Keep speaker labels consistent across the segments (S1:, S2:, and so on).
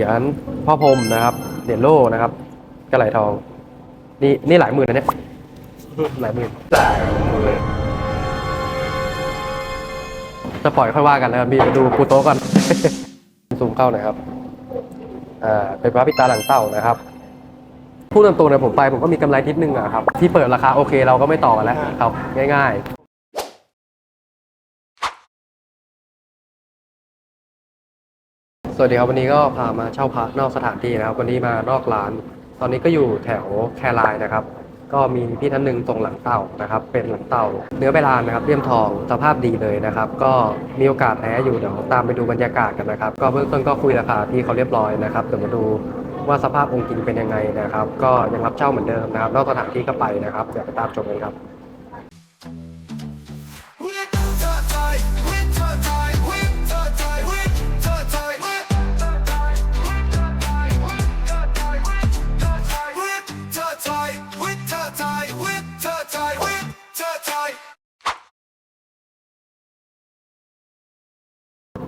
S1: รียญพ่อพรมนะครับ เหรียญโล่นะครับกระไหลทอง นี่นี่หลายหมื่นนะเนี่ยหลายหมื่นจะปล่อยค่อยว่ากันนะครับพี่ดูปูโต๊ะก่อน ซูมเข้าหน่อยครับ อ่า เป็นพระพิตาหลังเต่านะครับ พูดตรงๆนะผมไปผมก็มีกำไรทิศนึงอะครับ ที่เปิดราคาโอเคเราก็ไม่ต่อกันแล้วครับ ง่าย วัสดีครับวันนี้ก็พามาเช่าพระนอกสถานที่นะครับ วันนี้มานอกร้าน ตอนนี้ก็อยู่แถวแครายนะครับ ก็มีพี่ท่านหนึ่งส่งหลังเต่านะครับ เป็นหลังเต่า เนื้อใบลานนะครับเลี่ยมทองสภาพดีเลยนะครับ ก็มีโอกาสแท้อยู่เดี๋ยวตามไปดูบรรยากาศกันนะครับ ก็เบื้องต้นก็คุยราคาที่เขาเรียบร้อยนะครับเดี๋ยวมาดูว่าสภาพองค์จริงเป็นยังไงนะครับ ก็ยังรับเช่าเหมือนเดิมนะครับนอกสถานที่ก็ไปนะครับเดี๋ยวไปตามชมกันครับ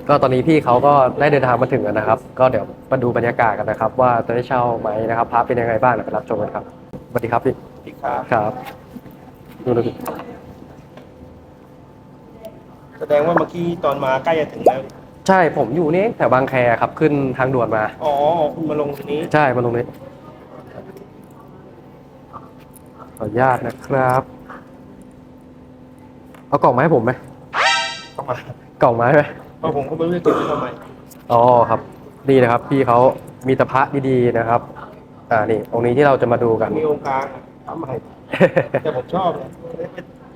S1: ก็ตอนนี้พี่เขาก็ได้เดินทางมาถึงแล้วนะครับ ก็เดี๋ยวมาดูบรรยากาศกันนะครับ ว่าจะได้เช่าไหมนะครับพระเป็นยังไงบ้างเดี๋ยวไปรับชมกันครับสวัสดีครับพี่
S2: อีกครับ
S1: ครับดูหน่อยพี่
S2: แสดงว่าเมื่อกี้ตอนมาใกล้จะถึงแล้ว
S1: ใช่ผมอยู่นี่แถวบางแคครับขึ้นทางด่วนมา
S2: อ๋อคุณมาลงทีนี้
S1: ใช่มาตรงนี้ขออนุญาตนะครับ เอากล่องมาให้ผมไหม
S2: เข้ามาก
S1: ล่องมาให้ไหม
S2: เพราะผมก็ไม่รู้จะเก็บไว้ทำไม
S1: อ๋อครับนี่นะครับพี่เขามีแตะพระดีๆนะครับ อ่านี่องค์นี้ที่เราจะมาดูกัน
S2: มีองค์กลางทำใหม่ แต่ผมชอบนะ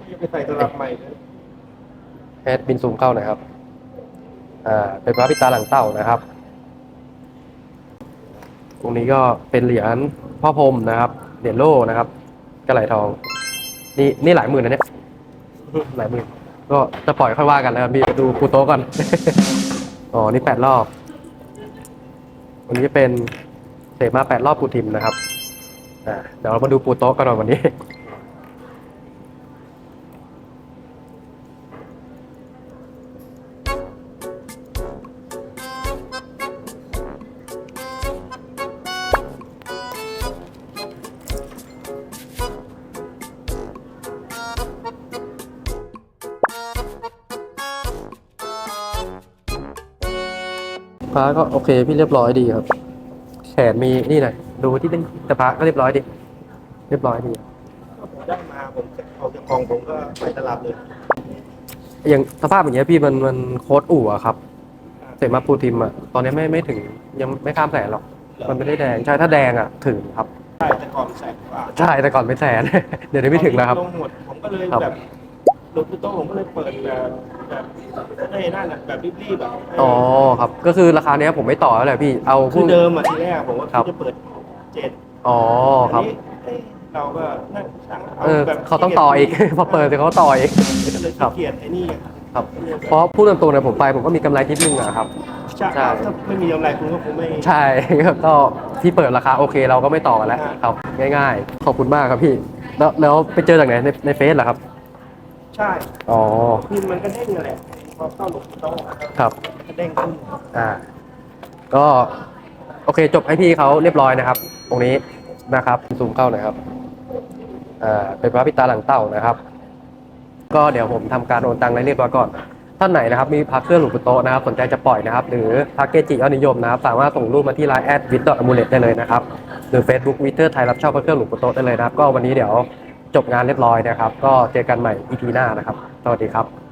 S2: ไม่ไปใส่ตลับใหม่เลย
S1: แอดบินซูมเข้าหน่อยครับ อ่า เป็นพระพิตาหลังเต่านะครับ ตรงนี้ก็เป็นเหรียญพ่อพรหมนะครับ เหรียญโล่นะครับกระไหลทอง นี่นี่หลายหมื่นนะเนี่ย หลายหมื่น ก็จะปล่อยค่อยว่ากันนะครับพี่ดูปูโต๊ะก่อน อ๋อ นี่แปดรอบ วันนี้จะเป็นเสมาแปดรอบปูทิมนะครับ อ่า เดี๋ยวเรามาดูปูโต๊ะกันหน่อยวันนี้ พระก็โอเคพี่เรียบร้อยดีครับ แขนมีนี่หน่อยดูที่เป็นแต่พระก็เรียบร้อยดี เรียบร้อยดี
S2: ผมได้มาผมออกจากกองผมก็ไปตลาดเลย
S1: อย่างสภาพอย่างเงี้ยพี่มันมันโค้ดอู่อะครับเสร็จมาปูทิมอะตอนนี้ไม่ไม่ถึงยังไม่ข้ามแสนหรอก มันไม่ได้แดงใช่ถ้าแดงอะถึงครับ
S2: ใช่แต่ก่อนแสนกว่า
S1: ใช่แต่ก่อนไม่แสน เดี๋ยวนี้ไม่ถึงแล้วครับ
S2: ลงหมดผมก็เลย
S1: ครับ
S2: แบบ ลงที่โต๊ะผมก็เลยเปิดแบบแบบไอ้นั่นน่ะแบบรีบๆแบบ
S1: อ๋อครับ ก็คือราคาเนี้ยผมไม่ต่อแล้วแหละพี่ เอา
S2: คือ
S1: ผู้
S2: เดิมอะทีแรกผมว่า
S1: ครับ
S2: จะเปิดเจ็ด
S1: อ๋อครับ
S2: อันนี้เอ้ยเราก็นั่งสั่ง
S1: เออเขาต้องต่ออีก พอเปิดเสร็จเขาต่ออีก
S2: ก็เลย
S1: ครับ
S2: ขี้เกียจไอ้นี่
S1: ครับ เพราะพูดตรงๆนะผมไปผมก็มีกำไรทิศนึงอะครับ
S2: ใช่
S1: ใช่
S2: ถ้าไม่มีกำไรคุณก็คงไม่
S1: ใช่ก็ที่เปิดราคาโอเคเราก็ไม่ต่อกันแล้วครับ ง่าย ๆ ขอบคุณมากครับพี่ แล้วแล้วไปเจอจากไหนในในเฟซเหรอครับ
S2: ใช่
S1: อ๋อ
S2: คือมันก็เด้งแหละพอเข้าหลบโต๊ะ
S1: ครับ
S2: ก็เด้งขึ้น
S1: อ่า ก็โอเคจบให้พี่เขาเรียบร้อยนะครับ ตรงนี้นะครับซูมเข้าหน่อยครับอ่าเป็นพระพิตาหลังเต่านะครับ ก็เดี๋ยวผมทำการโอนตังค์รายเรียบร้อยก่อนท่านไหนนะครับมีพักเครื่องหลวงปู่โตะนะครับ สนใจจะปล่อยนะครับ หรือพักเกจิยอดนิยมนะครับ สามารถส่งรูปมาที่ไลน์แอดวิตเตอร์อมูเลตได้เลยนะครับ หรือ Facebook วิตเตอร์ไทยรับเช่าพระเครื่องหลวงปู่โตะได้เลยนะครับ ก็วันนี้เดี๋ยว จบงานเรียบร้อยนะครับ ก็เจอกันใหม่ EP หน้านะครับ สวัสดีครับ